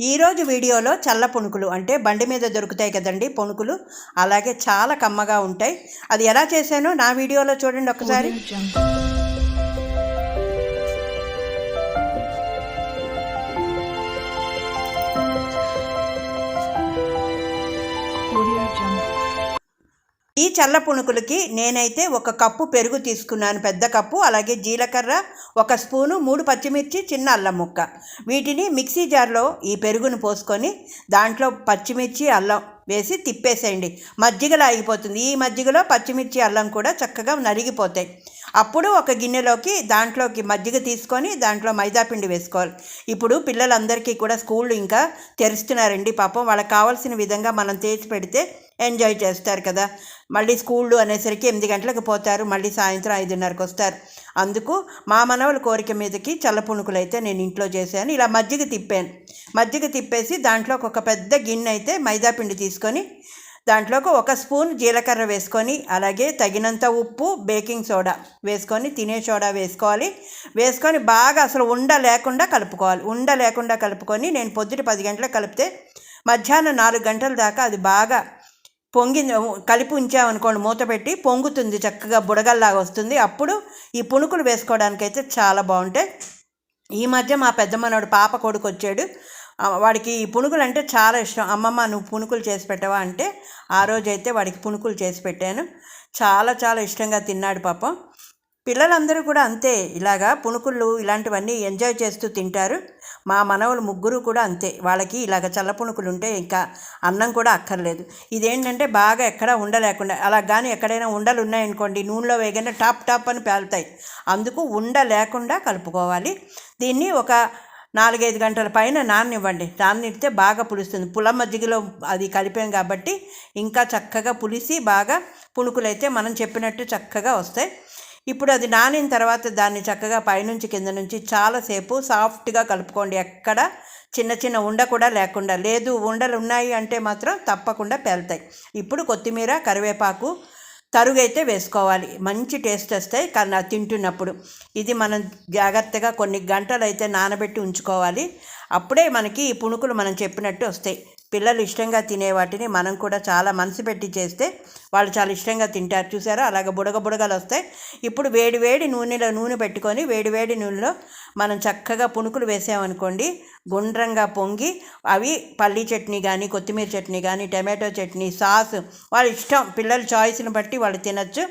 ఈరోజు వీడియోలో చల్ల పుణుకులు అంటే బండి మీద దొరుకుతాయి కదండి పుణుకులు. అలాగే చాలా కమ్మగా ఉంటాయి. అది ఎలా చేశానో నా వీడియోలో చూడండి ఒకసారి. చల్ల పుణుకులకి నేనైతే ఒక కప్పు పెరుగు తీసుకున్నాను పెద్ద కప్పు అలాగే జీలకర్ర ఒక స్పూను మూడు పచ్చిమిర్చి చిన్న అల్లం ముక్క. వీటిని మిక్సీ జార్లో ఈ పెరుగును పోసుకొని దాంట్లో పచ్చిమిర్చి అల్లం వేసి తిప్పేసేయండి. మజ్జిగలో ఆగిపోతుంది ఈ మజ్జిగలో పచ్చిమిర్చి అల్లం కూడా చక్కగా నలిగిపోతాయి అప్పుడు ఒక గిన్నెలోకి దాంట్లోకి మజ్జిగ తీసుకొని దాంట్లో మైదాపిండి వేసుకోవాలి. ఇప్పుడు పిల్లలందరికీ కూడా స్కూళ్ళు ఇంకా తెరుస్తున్నారండి పాపం. వాళ్ళకి కావాల్సిన విధంగా మనం తీసి పెడితే ఎంజాయ్ చేస్తారు కదా. మళ్ళీ స్కూళ్ళు అనేసరికి ఎనిమిది గంటలకు పోతారు. మళ్ళీ సాయంత్రం ఐదున్నరకు వస్తారు. అందుకు మా మనవల కోరిక మీదకి చల్ల పుణుకులు అయితే నేను ఇంట్లో చేశాను. ఇలా మజ్జిగ తిప్పాను. మజ్జిగ తిప్పేసి దాంట్లో ఒక పెద్ద గిన్నె అయితే మైదాపిండి తీసుకొని దాంట్లోకి ఒక స్పూన్ జీలకర్ర వేసుకొని అలాగే తగినంత ఉప్పు బేకింగ్ సోడా వేసుకొని తినే సోడా వేసుకోవాలి. వేసుకొని బాగా అసలు ఉండ లేకుండా కలుపుకోవాలి. ఉండ లేకుండా కలుపుకొని నేను పొద్దుట పది గంటలకు కలిపితే మధ్యాహ్నం నాలుగు గంటల దాకా అది బాగా పొంగి కలిపి ఉంచామనుకోండి మూత పెట్టి పొంగుతుంది చక్కగా బుడగల్లాగా వస్తుంది. అప్పుడు ఈ పుణుకులు వేసుకోవడానికైతే చాలా బాగుంటాయి. ఈ మధ్య మా పెద్దమ్మనోడు పాప కొడుకు వచ్చాడు. వాడికి ఈ పునుకులు అంటే చాలా ఇష్టం. అమ్మమ్మ నువ్వు పునుకులు చేసి పెట్టవా? అంటే ఆ రోజైతే వాడికి పునుకులు చేసి పెట్టాను. చాలా చాలా ఇష్టంగా తిన్నాడు పాపం. పిల్లలందరూ కూడా అంతే. ఇలాగా పునుకుళ్ళు ఇలాంటివన్నీ ఎంజాయ్ చేస్తూ తింటారు. మా మనవలు ముగ్గురు కూడా అంతే. వాళ్ళకి ఇలాగ చల్ల పునుకులు ఉంటే ఇంకా అన్నం కూడా అక్కర్లేదు. ఇదేంటంటే బాగా ఎక్కడ ఉండలేకుండా అలా కానీ ఎక్కడైనా ఉండలు ఉన్నాయనుకోండి నూనెలో వేగానే టాప్ టాప్ అని పేలుతాయి. అందుకు ఉండ లేకుండా కలుపుకోవాలి. దీన్ని ఒక నాలుగైదు గంటల పైన నాననివ్వండి. నాననిస్తే బాగా పులుస్తుంది. పుల మజ్జిగలో అది కలిపాం కాబట్టి ఇంకా చక్కగా పులిసి బాగా పుణుకులైతే మనం చెప్పినట్టు చక్కగా వస్తాయి. ఇప్పుడు అది నానిన తర్వాత దాన్ని చక్కగా పైనుంచి కింద నుంచి చాలాసేపు సాఫ్ట్గా కలుపుకోండి. ఎక్కడ చిన్న చిన్న ఉండ కూడా లేకుండా లేదు. ఉండలు ఉన్నాయి అంటే మాత్రం తప్పకుండా పేలుతాయి. ఇప్పుడు కొత్తిమీర కరివేపాకు తరుగైతే వేసుకోవాలి. మంచి టేస్ట్ వస్తాయి. కానీ అది తింటున్నప్పుడు ఇది మనం జాగ్రత్తగా కొన్ని గంటలు అయితే నానబెట్టి ఉంచుకోవాలి. అప్పుడే మనకి ఈ పుణుకులు మనం చెప్పినట్టు వస్తాయి. పిల్లలు ఇష్టంగా తినే వాటిని మనం కూడా చాలా మనసు పెట్టి చేస్తే వాళ్ళు చాలా ఇష్టంగా తింటారు. చూసారా? అలాగ బుడగ బుడగలు వస్తాయి. ఇప్పుడు వేడి వేడి నూనెలో నూనె పెట్టుకొని వేడి వేడి నూనెలో మనం చక్కగా పుణుకులు వేసామనుకోండి గుండ్రంగా పొంగి అవి పల్లీ చట్నీ కానీ కొత్తిమీర చట్నీ కానీ టమాటో చట్నీ సాస్ వాళ్ళ ఇష్టం. పిల్లల చాయిస్ని బట్టి వాళ్ళు తినచ్చు.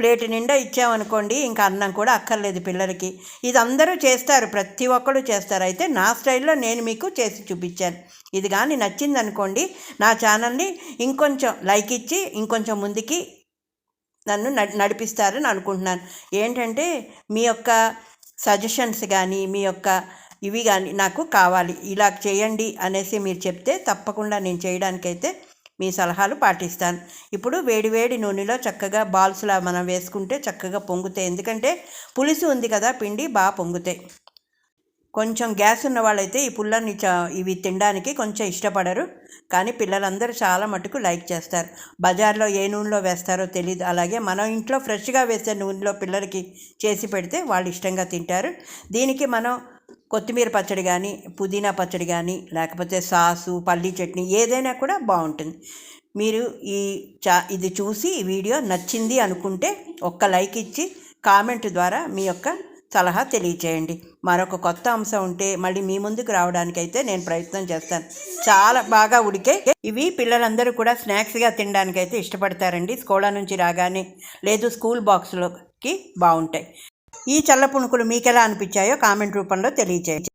ప్లేట్ నిండా ఇచ్చామనుకోండి ఇంకా అన్నం కూడా అక్కర్లేదు పిల్లలకి. ఇది అందరూ చేస్తారు. ప్రతి ఒక్కరు చేస్తారు. అయితే నా స్టైల్లో నేను మీకు చేసి చూపించాను. ఇది కానీ నచ్చింది అనుకోండి నా ఛానల్ని ఇంకొంచెం లైక్ ఇచ్చి ఇంకొంచెం ముందుకి నన్ను నడిపిస్తారని అనుకుంటున్నాను. ఏంటంటే మీ యొక్క సజెషన్స్ కానీ మీ యొక్క ఇవి కానీ నాకు కావాలి. ఇలా చేయండి అనేసి మీరు చెప్తే తప్పకుండా నేను చేయడానికైతే మీ సలహాలు పాటిస్తాను. ఇప్పుడు వేడివేడి నూనెలో చక్కగా బాల్స్లా మనం వేసుకుంటే చక్కగా పొంగుతాయి. ఎందుకంటే పులుసు ఉంది కదా పిండి బాగా పొంగుతాయి. కొంచెం గ్యాస్ ఉన్న వాళ్ళైతే ఈ పుల్లని చా ఇవి తినడానికి కొంచెం ఇష్టపడరు. కానీ పిల్లలందరూ చాలా మటుకు లైక్ చేస్తారు. బజార్లో ఏ నూనెలో వేస్తారో తెలియదు అలాగే మనం ఇంట్లో ఫ్రెష్గా వేసే నూనెలో పిల్లలకి చేసి పెడితే వాళ్ళు ఇష్టంగా తింటారు. దీనికి మనం కొత్తిమీర పచ్చడి కానీ పుదీనా పచ్చడి కానీ లేకపోతే సాసు పల్లీ చట్నీ ఏదైనా కూడా బాగుంటుంది. మీరు ఈ చా ఇది చూసి ఈ వీడియో నచ్చింది అనుకుంటే ఒక్క లైక్ ఇచ్చి కామెంట్ ద్వారా మీ యొక్క సలహా తెలియచేయండి. మరొక కొత్త అంశం ఉంటే మళ్ళీ మీ ముందుకు రావడానికైతే నేను ప్రయత్నం చేస్తాను. చాలా బాగా ఉడికే ఇవి పిల్లలందరూ కూడా స్నాక్స్గా తినడానికైతే ఇష్టపడతారండి. స్కూళ్ళ నుంచి రాగానే లేదు స్కూల్ బాక్స్లోకి బాగుంటాయి. ఈ చల్ల పుణుకులు మీకు ఎలా అనిపించాయో కామెంట్ రూపంలో తెలియచేయండి.